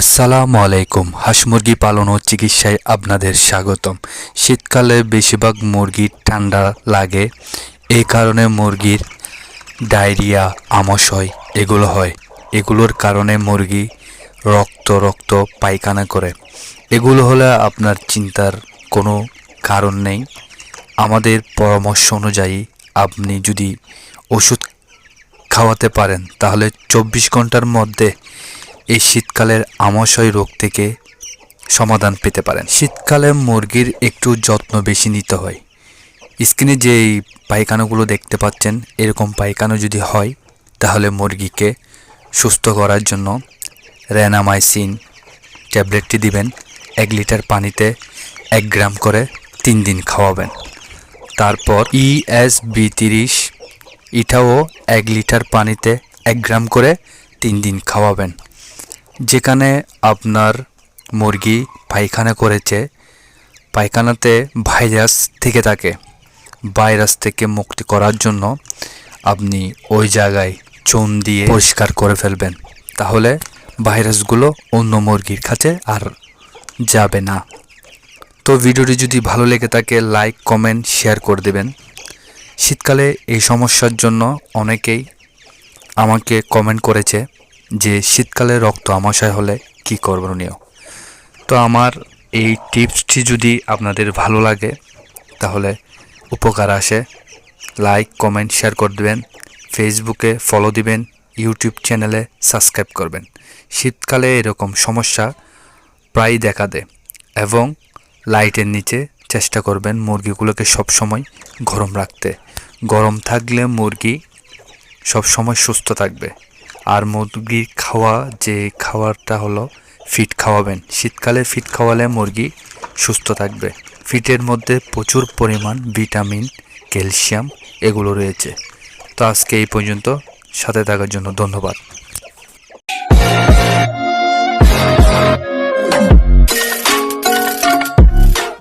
আসসালামু আলাইকুম। হাঁস মুরগি পালন ও চিকিৎসায় আপনাদের স্বাগতম। শীতকালে বেশিরভাগ মুরগির ঠান্ডা লাগে এই কারণে মুরগির ডায়রিয়া আমাশয় এগুলো হয়। এগুলোর কারণে মুরগি রক্ত রক্ত পায়খানা করে। এগুলো হলে আপনার চিন্তার কোনো কারণ নেই। আমাদের পরামর্শ অনুযায়ী আপনি যদি ওষুধ খাওয়াতে পারেন, তাহলে চব্বিশ ঘণ্টার মধ্যে এই শীতকালের আমাশয় রোগ থেকে সমাধান পেতে পারেন। শীতকালে মুরগির একটু যত্ন বেশি নিতে হয়। স্ক্রিনে যে পায়খানাগুলো দেখতে পাচ্ছেন, এরকম পায়খানা যদি হয়, তাহলে মুরগিকে সুস্থ করার জন্য র্যানামাইসিন ট্যাবলেটটি দিবেন। এক লিটার পানিতে এক গ্রাম করে তিন দিন খাওয়াবেন। তারপর E ইএস বি তিরিশ এটাও এক লিটার পানিতে এক গ্রাম করে তিন দিন খাওয়াবেন। যেখানে আপনার মুরগি পায়খানা করেছে, পায়খানাতে ভাইরাস থেকে থাকে। ভাইরাস থেকে মুক্তি করার জন্য আপনি ওই জায়গায় চুন দিয়ে পরিষ্কার করে ফেলবেন। তাহলে ভাইরাসগুলো অন্য মুরগির কাছে আর যাবে না। তো ভিডিওটি যদি ভালো লেগে থাকে, লাইক, কমেন্ট, শেয়ার করে দেবেন। শীতকালে এই সমস্যার জন্য অনেকেই আমাকে কমেন্ট করেছে। যে শীতকালে রক্ত আমাশয় হলে কী করণীয় তো আমার এই টিপসটি যদি আপনাদের ভালো লাগে, তাহলে উপকার আসে। লাইক, কমেন্ট, শেয়ার করে দেবেন। ফেসবুকে ফলো দিবেন, ইউটিউব চ্যানেলে সাবস্ক্রাইব করবেন। শীতকালে এরকম সমস্যা প্রায় দেখা দেয় এবং লাইটের নিচে চেষ্টা করবেন মুরগিগুলোকে সবসময় গরম রাখতে। গরম থাকলে মুরগি সবসময় সুস্থ থাকবে। আর মুরগির খাওয়া যে খাবারটা হলো ফিট খাওয়াবেন, শীতকালে ফিট খাওয়ালে মুরগি সুস্থ থাকবে। ফিটের মধ্যে প্রচুর পরিমাণ ভিটামিন ক্যালসিয়াম এগুলো রয়েছে। তো আজকে এই পর্যন্ত, সাথে থাকার জন্য ধন্যবাদ।